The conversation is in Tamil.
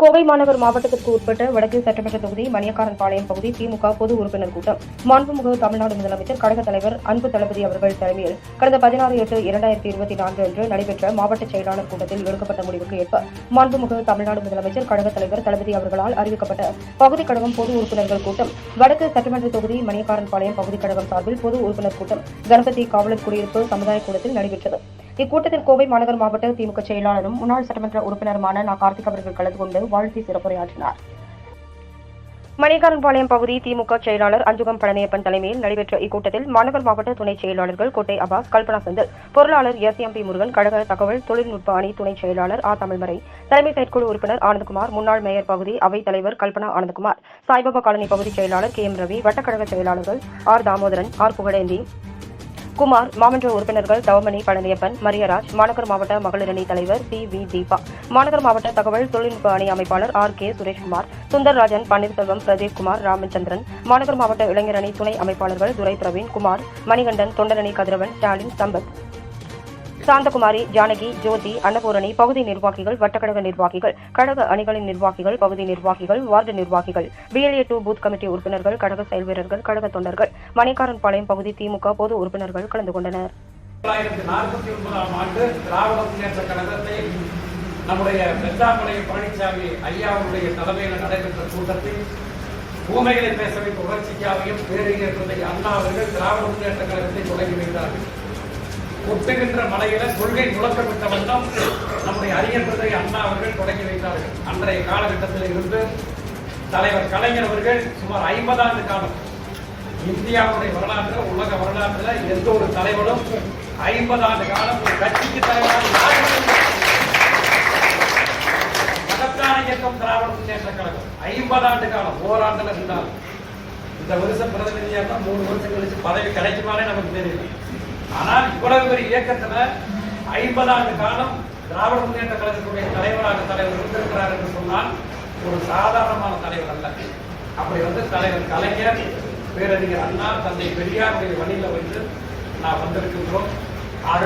கோவை மாநகர் மாவட்டத்திற்கு உட்பட்ட வடக்கு சட்டமன்ற தொகுதி மணியக்காரன் பாளையம் பகுதி திமுக பொது உறுப்பினர் கூட்டம். மாண்புமிகு தமிழ்நாடு முதலமைச்சர் கழக தலைவர் அன்பு தளபதி அவர்கள் தலைமையில் கடந்த பதினாறு எட்டு இரண்டாயிரத்தி இருபத்தி நான்கு அன்று நடைபெற்ற மாவட்ட செயலாளர் கூட்டத்தில் எடுக்கப்பட்ட முடிவுக்கு ஏற்ப மாண்புமிகு தமிழ்நாடு முதலமைச்சர் கழக தலைவர் தளபதி அவர்களால் அறிவிக்கப்பட்ட பகுதி கழகம் பொது உறுப்பினர்கள் கூட்டம். வடக்கு சட்டமன்ற தொகுதி மணியக்காரன் பாளையம் பகுதி கழகம் சார்பில் பொது உறுப்பினர் கூட்டம். கணபதி காவலர் குடியிருப்பு சமுதாய கூடத்தில் நடைபெற்றது. இக்கூட்டத்தில் கோவை மாநகர் மாவட்ட திமுக செயலாளரும் முன்னாள் சட்டமன்ற உறுப்பினருமான நா. கார்த்திக் அவர்கள் கலந்து கொண்டு வாழ்த்தி சிறப்புரையாற்றினார். மணிகாரன்பாளையம் பகுதி திமுக செயலாளர் அஞ்சுகம் பழனியப்பன் தலைமையில் நடைபெற்ற இக்கூட்டத்தில் மாநகர் மாவட்ட துணை செயலாளர்கள் கோட்டை அபாஸ் கல்பனா செந்தில் பொருளாளர் எஸ். எம். பி. முருகன் கழக தகவல் தொழில்நுட்ப அணி துணை செயலாளர் ஆ. தமிழ்மறை தலைமை செயற்குழு உறுப்பினர் ஆனந்தகுமார் முன்னாள் மேயர் பகுதி அவைத் தலைவர் கல்பனா ஆனந்தகுமார் சாய்பாபா காலனி பகுதி செயலாளர் கே. எம். ரவி வட்டக்கழக செயலாளர்கள் ஆர். தாமோதரன் ஆர். புகழேந்தி குமார் மாமன்ற உறுப்பினர்கள் தவமணி பழனியப்பன் மரியராஜ் மாநகர் மாவட்ட மகளிர் அணி தலைவர் பி வி. தீபா மாநகர் மாவட்ட தகவல் தொழில்நுட்ப அணி அமைப்பாளர் ஆர். கே. சுரேஷ்குமார் சுந்தர்ராஜன் பன்னீர்செல்வம் பிரதீப்குமார் ராமச்சந்திரன் மாநகர் மாவட்ட இளைஞர் அணி துணை அமைப்பாளர்கள் துரை பிரவீன் குமார் மணிகண்டன் தொண்டரணி கதிரவன் ஸ்டாலின் சம்பத் சாந்தகுமாரி ஜானகி ஜோதி அன்னபூரணி பகுதி நிர்வாகிகள் வட்டக்கழக நிர்வாகிகள் கழக அணிகளின் நிர்வாகிகள் பகுதி நிர்வாகிகள் வார்டு நிர்வாகிகள் பிஎல்ஏ டூ பூத் கமிட்டி உறுப்பினர்கள் கழக செயல் வீரர்கள் கழக தொண்டர்கள் மணிக்காரன்பாளையம் பகுதி திமுக பொது உறுப்பினர்கள் கலந்து கொண்டனர். தொள்ளாயிரத்தி நாற்பத்தி ஒன்பதாம் ஆண்டு திராவிட முன்னேற்ற கழகத்தை நம்முடைய வெந்தாமலை பழனிசாமி ஐயாவுடைய தலைமையில் நடைபெற்ற கூட்டத்தில் பூமைகளை பேச வைத்த உணர்ச்சிக்காவையும் பேரியர் தந்தை அண்ணா அவர்கள் திராவிட முன்னேற்ற கழகத்தை தொடங்கி வைத்தார்கள். ஒட்டுகின்ற மலையில கொள்கை முழக்கமிட்ட வண்ணம் நம்முடைய அறிஞர் அண்ணா அவர்கள் தொடங்கி வைத்தார்கள். அன்றைய காலகட்டத்தில் இருந்து தலைவர் கலைஞர் அவர்கள் சுமார் ஐம்பது ஆண்டு காலம் இந்தியாவுடைய வரலாற்றில் உலக வரலாற்றில் எந்த ஒரு தலைவரும் ஐம்பது ஆண்டு காலம் ஒரு கட்சிக்கு தலைவராக மகத்தான இயக்கம் திராவிட முன்னேற்ற கழகம். ஐம்பது ஆண்டு காலம் ஓராண்டுல இருந்தால் இந்த வருஷம் பிரதிநிதியாக தான் மூணு வருஷம் கழிச்சு பதவி கிடைக்குமானே நமக்கு தெரியல. ஆனால் இவ்வளவு பெரிய இயக்கத்துல ஐம்பது ஆண்டு காலம் திராவிட முன்னேற்ற கழகத்துடைய தலைவராக தலைவர் இருந்திருக்கிறார் என்று சொன்னால் ஒரு சாதாரணமான தலைவர் அல்ல. அப்படி வந்து தலைவர் கலைஞர் பேரறிஞர் அண்ணா தந்தை பெரியாருடைய வழியில வந்து நான் வந்திருக்கின்றோம்.